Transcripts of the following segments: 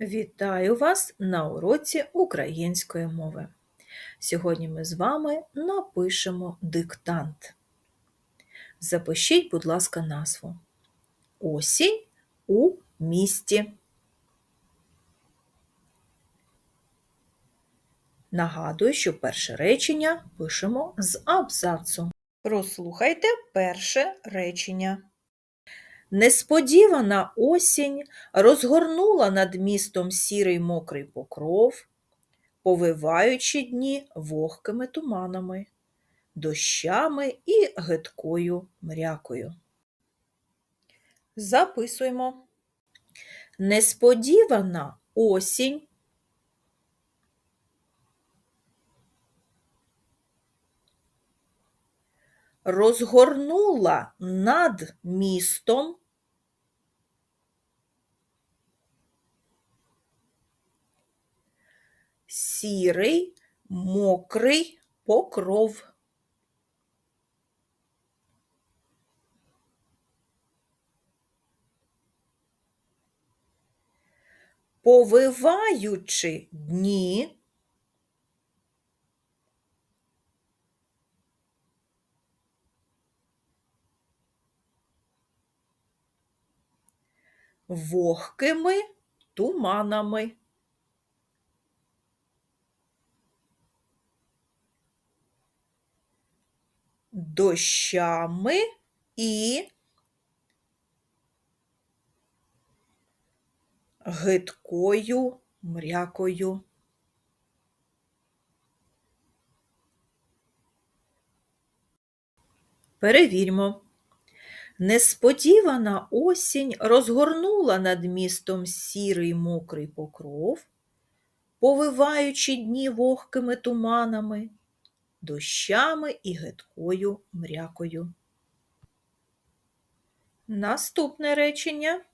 Вітаю вас на уроці української мови. Сьогодні ми з вами напишемо диктант. Запишіть, будь ласка, назву. Осінь у місті. Нагадую, що перше речення пишемо з абзацу. Прослухайте перше речення. Несподівана осінь розгорнула над містом сірий мокрий покров, повиваючи дні вогкими туманами, дощами і гидкою мрякою. Записуємо. Несподівана осінь розгорнула над містом сірий мокрий покров. Повиваючи дні, вогкими туманами. Дощами і гидкою мрякою. Перевірмо. Несподівана осінь розгорнула над містом сірий мокрий покров, повиваючи дні вогкими туманами, дощами і гидкою мрякою. Наступне речення.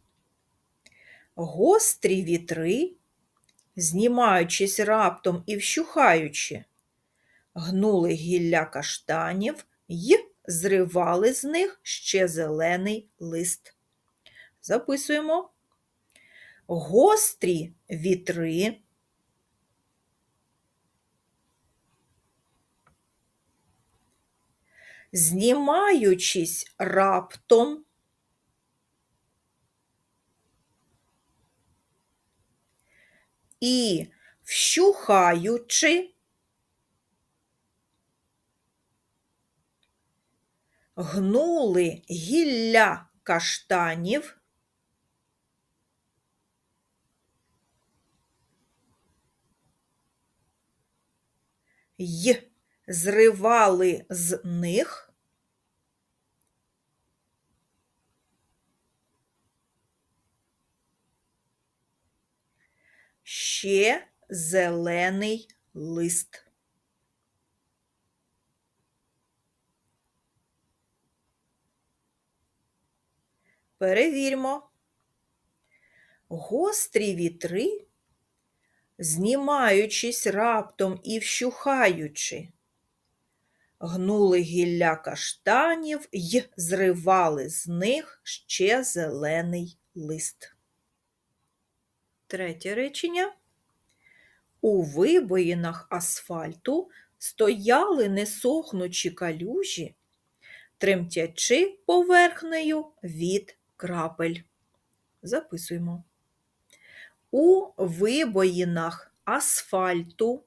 Гострі вітри, знімаючись раптом і вщухаючи, гнули гілля каштанів й зривали з них ще зелений лист. Записуємо гострі вітри. Знімаючись раптом, і вщухаючи, гнули гілля каштанів, й зривали з них ще зелений лист. Перевірмо. Гострі вітри, знімаючись раптом і вщухаючи, гнули гілля каштанів й зривали з них ще зелений лист. Третє речення. У вибоїнах асфальту стояли несохнучі калюжі, тремтячи поверхнею від крапель. Записуємо. У вибоїнах асфальту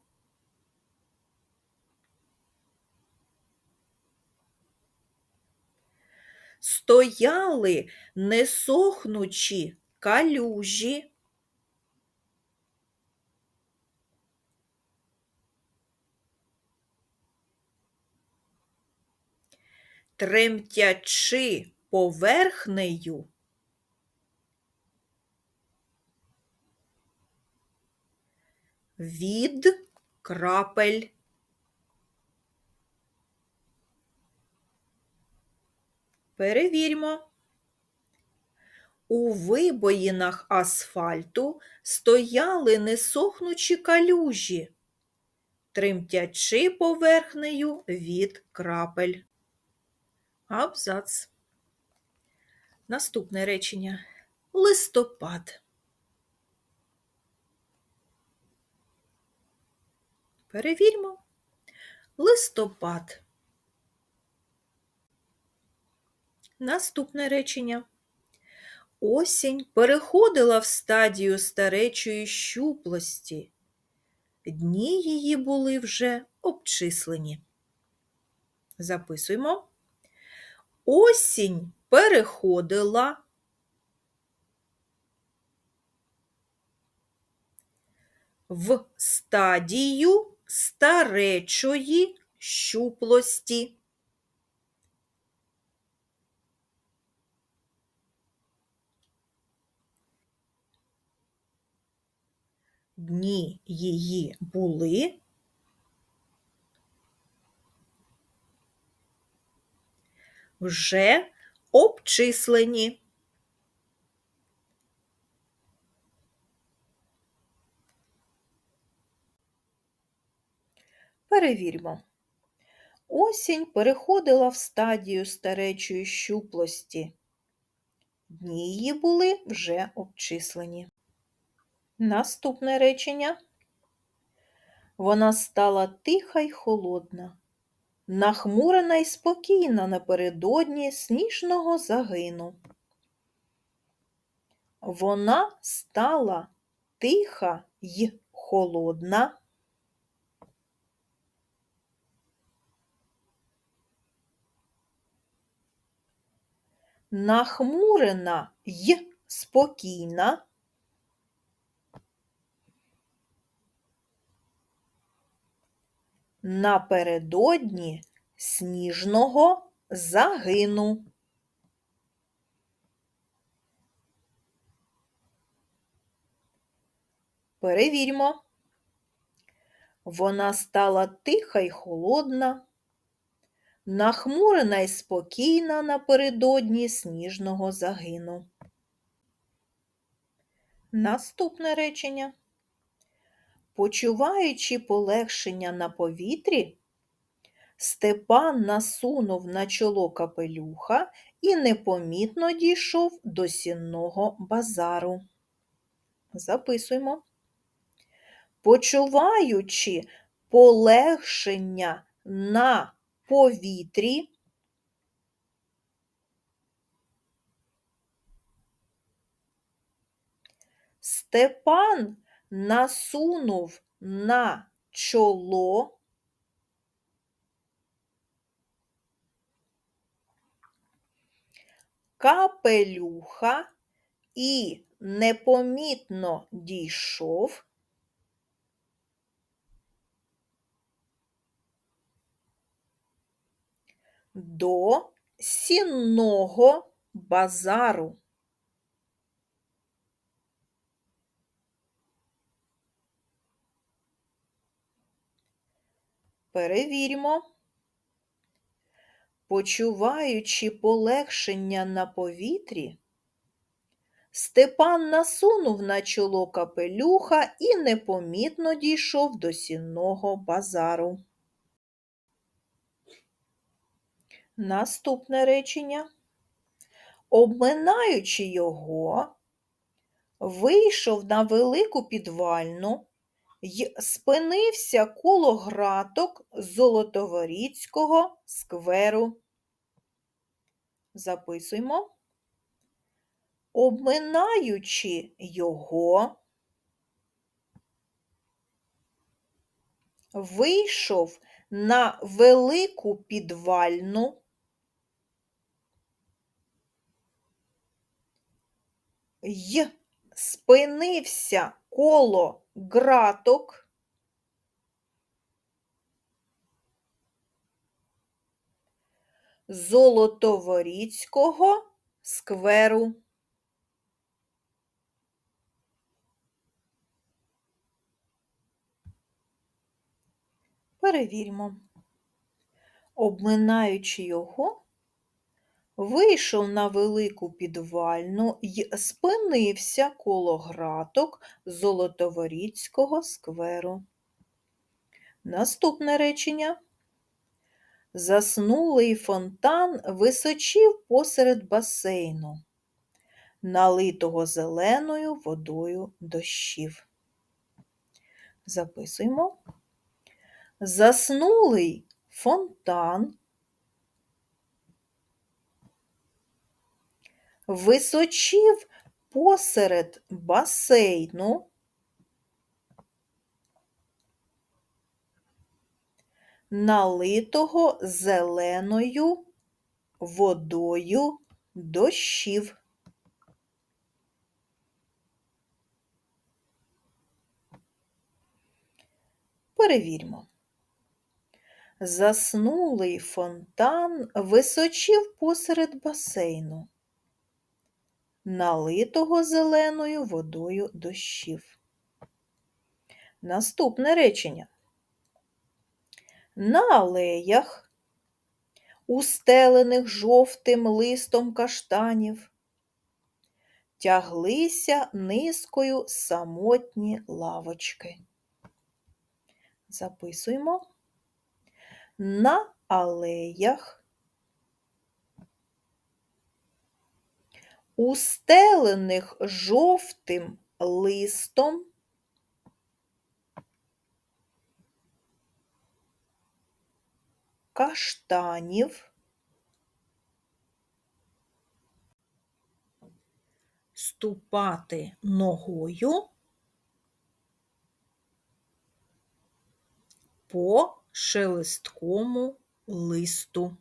стояли несохнучі калюжі, тремтячи поверхнею від крапель. Перевірмо. У вибоїнах асфальту стояли несохнучі калюжі, тремтячи поверхнею від крапель абзац. Наступне речення листопад. Перевіримо листопад. Наступне речення. Осінь переходила в стадію старечої щуплості. Дні її були вже обчислені. Записуємо Осінь переходила в стадію старечої щуплості. Дні її були вже обчислені. Перевірмо. Осінь переходила в стадію старечої щуплості. Дні її були вже обчислені. Наступне речення. Вона стала тиха й холодна, нахмурена й спокійна напередодні сніжного загину. Вона стала тиха й холодна. Нахмурена й спокійна. Напередодні сніжного загину. Перевірмо. Вона стала тиха й холодна, нахмурена й спокійна напередодні сніжного загину. Наступне речення. Почуваючи полегшення на повітрі, Степан насунув на чоло капелюха і непомітно дійшов до сінного базару. Записуємо. Почуваючи полегшення на повітрі, Степан насунув на чоло капелюха і непомітно дійшов до сінного базару. Перевіримо. Почуваючи полегшення на повітрі, Степан насунув на чоло капелюха і непомітно дійшов до сінного базару. Наступне речення. Обминаючи його, вийшов на велику підвальну й спинився коло граток Золотоворіцького скверу. Записуємо. Обминаючи його, вийшов на велику підвальну й спинився коло граток Золотоворіцького скверу. Перевіримо. Обминаючи його, вийшов на велику підвальну й спинився коло граток Золотоворіцького скверу. Наступне речення. Заснулий фонтан височив посеред басейну, налитого зеленою водою дощів. Записуємо. Заснулий фонтан. Височів посеред басейну. Налитого зеленою водою дощів. Перевірмо. Заснулий фонтан височив посеред басейну, налитого зеленою водою дощів. Наступне речення. На алеях, устелених жовтим листом каштанів, тяглися низкою самотні лавочки. Записуємо. На алеях, устелених жовтим листом, каштанів, ступати ногою. По шелесткому листу.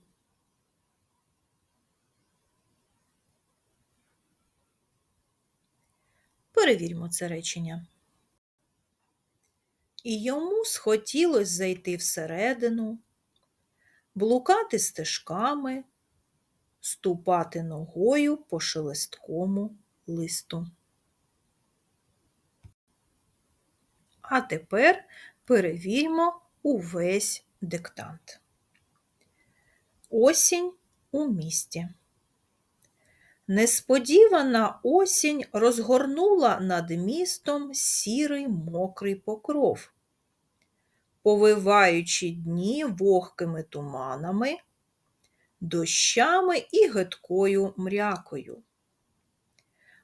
Перевіримо це речення. І йому схотілось зайти всередину, блукати стежками, ступати ногою по шелесткому листу. А тепер перевіримо увесь диктант. Осінь у місті. Несподівана осінь розгорнула над містом сірий мокрий покров, повиваючи дні вогкими туманами, дощами і гидкою мрякою.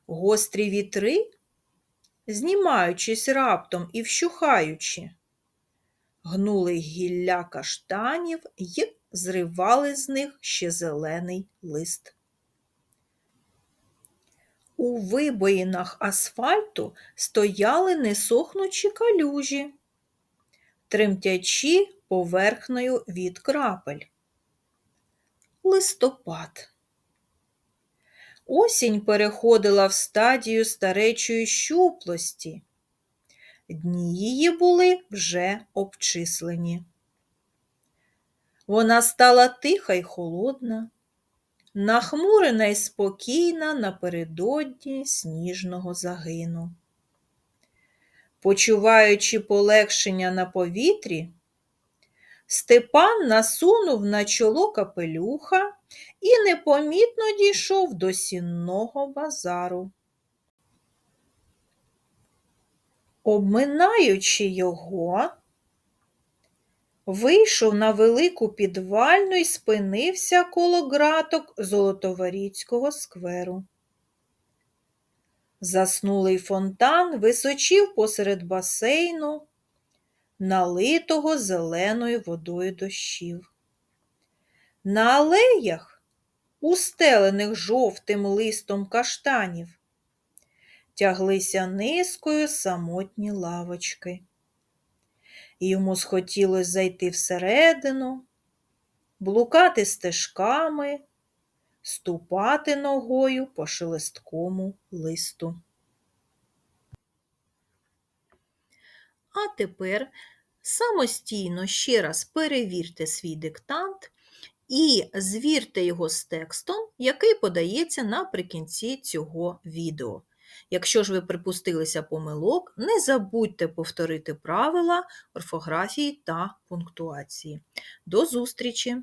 Гострі вітри, знімаючись раптом і вщухаючи, гнули гілля каштанів й зривали з них ще зелений лист. У вибоїнах асфальту стояли несохнучі калюжі, тремтячи поверхнею від крапель. Листопад. Осінь переходила в стадію старечої щуплості. Дні її були вже обчислені. Вона стала тиха й холодна, нахмурена й спокійна напередодні сніжного загину. Почуваючи полегшення на повітрі, Степан насунув на чоло капелюха і непомітно дійшов до сінного базару. Обминаючи його, вийшов на велику підвальну і спинився коло граток Золотоворіцького скверу. Заснулий фонтан височив посеред басейну, налитого зеленою водою дощів. На алеях, устелених жовтим листом каштанів, тяглися низкою самотні лавочки. Йому схотілося зайти всередину, блукати стежками, ступати ногою по шелесткому листу. А тепер самостійно ще раз перевірте свій диктант і звірте його з текстом, який подається наприкінці цього відео. Якщо ж ви припустилися помилок, не забудьте повторити правила орфографії та пунктуації. До зустрічі!